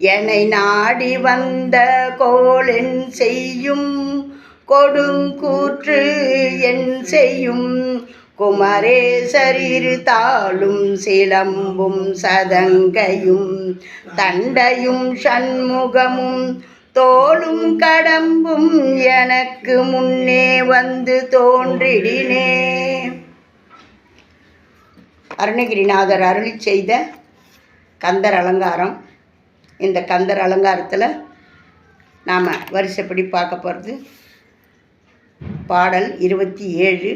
என்னை நாடி வந்த கோளென் செய்யும் கொடுங்கூற்று என் செய்யும் குமரேசரிரு தாளும் சிலம்பும் சதங்கையும் தண்டையும் சண்முகமும் தோளும் கடம்பும் எனக்கு முன்னே வந்து தோன்றிடினே. அருணகிரிநாதர் அருளி செய்த கந்தர் அலங்காரம். இந்த கந்தர் அலங்காரத்தில் நாம் வரிசைப்படி பார்க்க போகிறது பாடல் இருபத்தி ஏழு.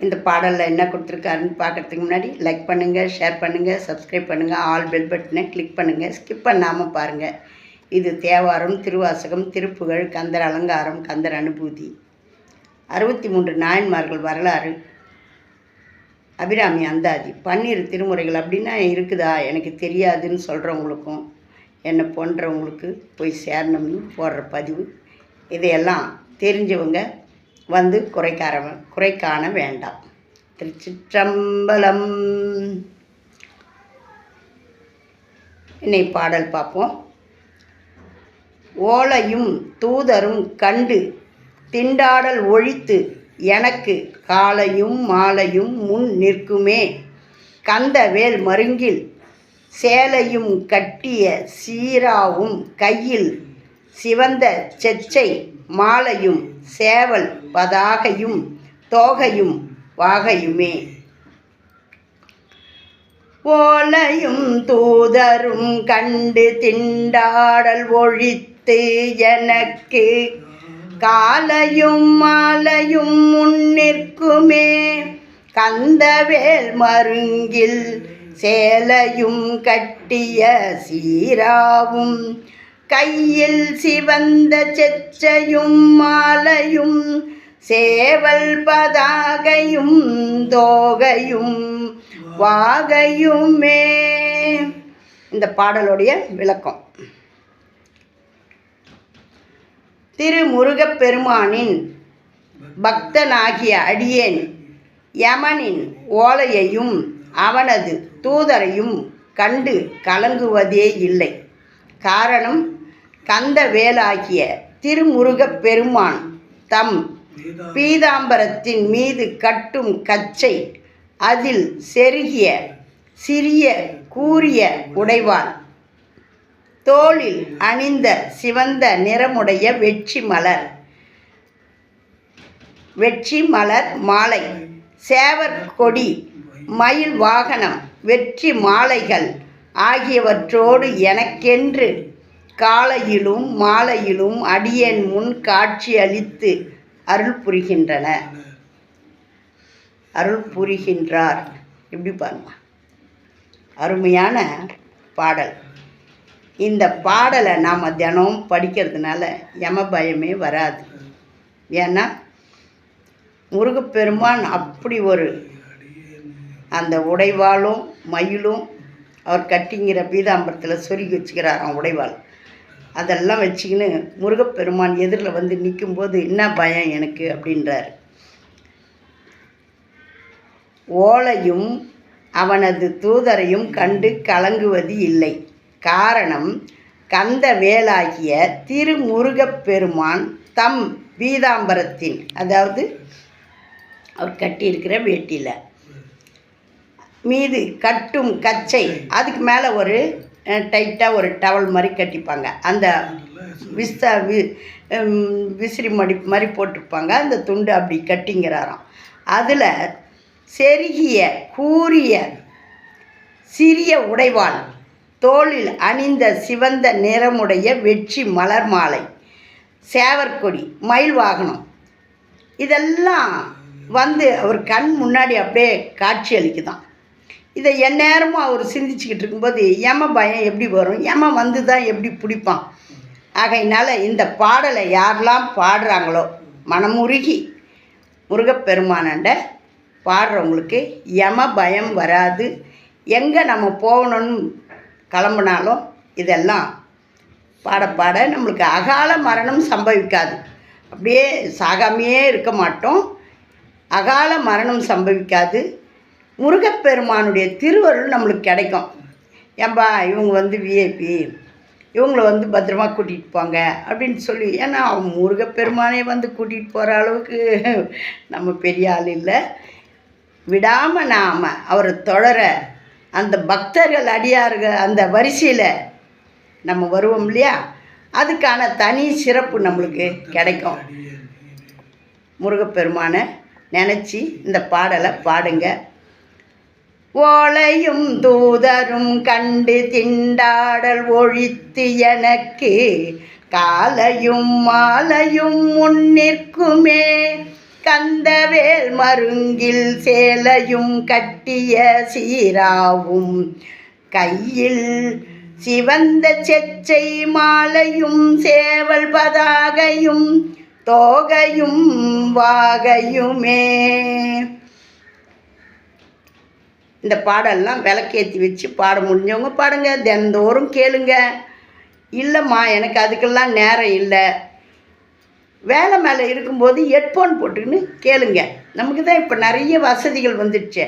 இந்த பாடலில் என்ன கொடுத்துருக்காருன்னு பார்க்குறதுக்கு முன்னாடி லைக் பண்ணுங்கள் ஷேர் பண்ணுங்கள் சப்ஸ்கிரைப் பண்ணுங்கள் ஆல் பெல் பட்டனை கிளிக் பண்ணுங்கள் ஸ்கிப் பண்ணாமல் பாருங்கள் இது தேவாரம் திருவாசகம் திருப்புகழ் கந்தர் அலங்காரம் கந்தர் அனுபூதி. அறுபத்தி மூன்று நாயன்மார்கள் வரலாறு. அபிராமி அந்தாதி பன்னீர் திருமுறைகள் அப்படின்னா இருக்குதா? எனக்கு தெரியாதுன்னு சொல்கிறவங்களுக்கும் என்னை போன்றவங்களுக்கு போய் சேரணும்னு போடுற பதிவு. இதையெல்லாம் தெரிஞ்சவங்க வந்து குறைக்கார குறை காண வேண்டாம். திருச்சிற்றம்பலம். இன்னை பாடல் பார்ப்போம். ஓலையும் தூதரும் கண்டு திண்டாடல் ஒழித்து எனக்கு காலையும் மாலையும் முன் நிற்குமே. கந்தவேல் மருங்கில் சேலையும் கட்டிய சீராவும் கையில் சிவந்த செச்சை மாலையும் சேவல் பதாகையும் தோகையும் வாகையுமே. ஓலையும் தூதரும் கண்டு திண்டாடல் ஒழித்து எனக்கு காலையும் மாலையும் முன்னிற்குமே. கந்தவேல் மருங்கில் சேலையும் கட்டிய சீராவும். கையில் சிவந்த செச்சையும் மாலையும் சேவல் பதாகையும் தோகையும் வாகையுமே. இந்த பாடலுடைய விளக்கம். திருமுருகப்பெருமானின் பக்தனாகிய அடியேன் யமனின் ஓலையையும் அவனது தூதரையும் கண்டு கலங்குவதே இல்லை. காரணம் கந்த வேலாகிய திருமுருகப் பெருமான் தம் பீதாம்பரத்தின் மீது கட்டும் கச்சை அதில் செருகிய சிறிய கூறிய உடைவான். தோளில் அணிந்த சிவந்த நிறமுடைய வெற்றி மலர். வெற்றி மலர் மாலை சேவர் கொடி மயில் வாகனம் வெற்றி மாலைகள் ஆகியவற்றோடு எனக்கென்று காலையிலும் மாலையிலும் அடியேன் முன் காட்சி அளித்து அருள் புரிகின்றன. அருள் புரிகின்றார். எப்படி பாருங்க அருமையான பாடல். இந்த பாடலை நாம் தினமும் படிக்கிறதுனால யம பயமே வராது. ஏன்னா முருகப்பெருமான் அப்படி ஒரு அந்த உடைவாளும் மயிலும் அவர் கட்டிங்கிற பீதாம்பரத்தில் சொருகி வச்சுக்கிறாராம் உடைவாள். அதெல்லாம் வச்சுக்கின்னு முருகப்பெருமான் எதிரில் வந்து நிற்கும்போது என்ன பயம் எனக்கு அப்படின்றார். ஓலையும் அவனது தூதரையும் கண்டு கலங்குவது இல்லை. காரணம் கந்த வேலாகிய திருமுருகப்பெருமான் தம் பீதாம்பரத்தின் அதாவது அவர் கட்டியிருக்கிற வேட்டியில். மீது கட்டும் கச்சை அதுக்கு மேலே ஒரு டைட்டாக ஒரு டவல் மாதிரி கட்டிப்பாங்க. அந்த விஸ்தா வி விசிறி மடி மாதிரி போட்டிருப்பாங்க. அந்த துண்டு அப்படி கட்டிங்கிறாராம். அதில் செருகிய கூரிய சிறிய உடைவாள் தோளில் அணிந்த சிவந்த நிறமுடைய வெற்றி மலர் மாலை. சேவற்கொடி மயில் வாகனம். இதெல்லாம் வந்து அவர் கண் முன்னாடி அப்படியே காட்சி அளிக்குதான். இதை எந்நேரமும் அவர் சிந்திச்சுக்கிட்டு இருக்கும்போது யம பயம் எப்படி வரும்? யம வந்து தான் எப்படி பிடிப்பான்? ஆகையினால இந்த பாடலை யாரெல்லாம் பாடுறாங்களோ மனமுருகி முருகப்பெருமானண்ட பாடுறவங்களுக்கு யம பயம் வராது. எங்கே நம்ம போகணும்னு கிளம்புனாலும் இதெல்லாம் பாட பாட நம்மளுக்கு அகால மரணம் சம்பவிக்காது. அப்படியே சாகாமையே இருக்க மாட்டோம். அகால மரணம் சம்பவிக்காது. முருகப்பெருமானுடைய திருவருள் நம்மளுக்கு கிடைக்கும். ஏன்பா இவங்க வந்து விஐபி இவங்கள வந்து பத்திரமா கூட்டிகிட்டு போங்க அப்படின்னு சொல்லி ஏன்னா அவங்க முருகப்பெருமானே வந்து கூட்டிகிட்டு போகிற அளவுக்கு நம்ம பெரிய ஆள் இல்லை. விடாமல் நாம் அவரை தொடர அந்த பக்தர்கள் அடியார்கள் அந்த வரிசையில் நம்ம வருவோம் இல்லையா? அதுக்கான தனி சிறப்பு நம்மளுக்கு கிடைக்கும். முருகப்பெருமானை நினச்சி இந்த பாடலை பாடுங்க. ஓலையும் தூதரும் கண்டு திண்டாடல் ஒழித்து எனக்கு காலையும் மாலையும் முன்னிற்குமே கந்தவேல் மருங்கில் சேலையும் கட்டிய சீராவும். கையில் சிவந்த செச்சை மாலையும் சேவல் பதாகையும் தோகையும் வாகையுமே. இந்த பாடல்லாம் விளக்கேற்றி வச்சு பாட முடிஞ்சவங்க பாடுங்க. தினந்தோறும் கேளுங்க. இல்லைம்மா எனக்கு அதுக்கெல்லாம் நேரம் இல்லை. வேலை மேலே இருக்கும்போது ஹெட்ஃபோன் போட்டுக்கின்னு கேளுங்க. நமக்கு தான் இப்போ நிறைய வசதிகள் வந்துடுச்சு.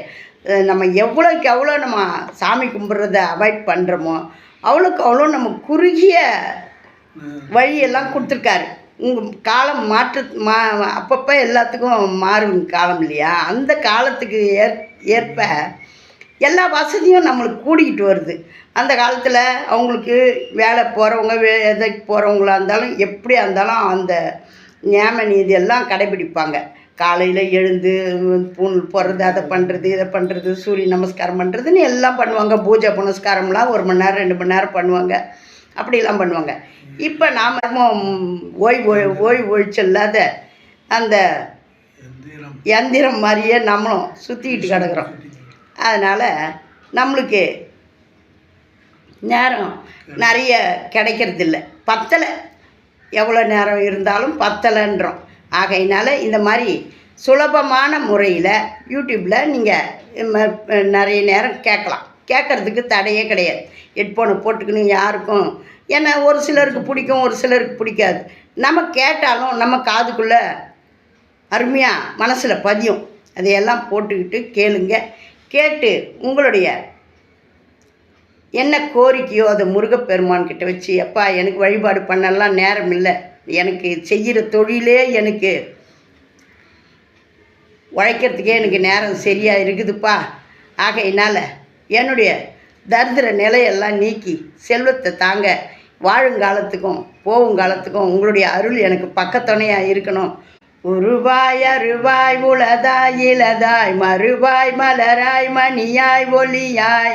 நம்ம எவ்வளோக்கு எவ்வளோ நம்ம சாமி கும்பிட்றத அவாய்ட் பண்ணுறோமோ அவ்வளோக்கு அவ்வளோ நம்ம குறுகிய வழியெல்லாம் கொடுத்துருக்காரு. உங்கள் காலம் மாற்று மா அப்பப்போ எல்லாத்துக்கும் மாறும் காலம் இல்லையா? அந்த காலத்துக்கு ஏற் ஏற்ப எல்லா வசதியும் நம்மளுக்கு கூடிக்கிட்டு வருது. அந்த காலத்தில் அவங்களுக்கு வேலை போகிறவங்க வே எதைக்கு போகிறவங்களா இருந்தாலும் எப்படியா இருந்தாலும் அந்த ஞாபக நீதி எல்லாம் கடைபிடிப்பாங்க. காலையில் எழுந்து பூண் போடுறது அதை பண்ணுறது இதை பண்ணுறது சூரிய நமஸ்காரம் பண்ணுறதுன்னு எல்லாம் பண்ணுவாங்க. பூஜை புனஸ்காரம்லாம் ஒரு மணி நேரம் ரெண்டு மணி நேரம் பண்ணுவாங்க. அப்படிலாம் பண்ணுவாங்க. இப்போ நாம் ஓய்வு ஓய்வு ஒழிச்சு இல்லாத அந்த யந்திரம் மாதிரியே நம்மளும் சுற்றிக்கிட்டு கிடக்குறோம். அதனால் நம்மளுக்கு நேரம் நிறைய கிடைக்கிறதில்ல. பத்தலை. எவ்வளோ நேரம் இருந்தாலும் பத்தலைன்றோம். ஆகையினால இந்த மாதிரி சுலபமான முறையில் யூடியூப்பில் நீங்கள் நிறைய நேரம் கேட்கலாம். கேட்குறதுக்கு தடையே கிடையாது. ஹெட்ஃபோனை போட்டுக்கணும் யாருக்கும். ஏன்னா ஒரு சிலருக்கு பிடிக்கும் ஒரு சிலருக்கு பிடிக்காது. நம்ம கேட்டாலும் நம்ம காதுக்குள்ளே அருமையாக மனசில் பதியும். அதையெல்லாம் போட்டுக்கிட்டு கேளுங்க. கேட்டு உங்களுடைய என்ன கோரிக்கையோ அதை முருகப்பெருமான் கிட்ட வச்சு அப்பா எனக்கு வழிபாடு பண்ணலாம் நேரம் இல்லை. எனக்கு செய்கிற தொழிலே எனக்கு உழைக்கிறதுக்கே எனக்கு நேரம் சரியாக இருக்குதுப்பா. ஆகையினால் என்னுடைய தரித்திர நிலையெல்லாம் நீக்கி செல்வத்தை தாங்க. வாழுங்காலத்துக்கும் போவுங்காலத்துக்கும் உங்களுடைய அருள் எனக்கு பக்கத்துணையாக இருக்கணும். உருவாய் அருவாய் உளதாய் இளதாய் மறுவாய் மலராய் மணியாய் ஒளியாய்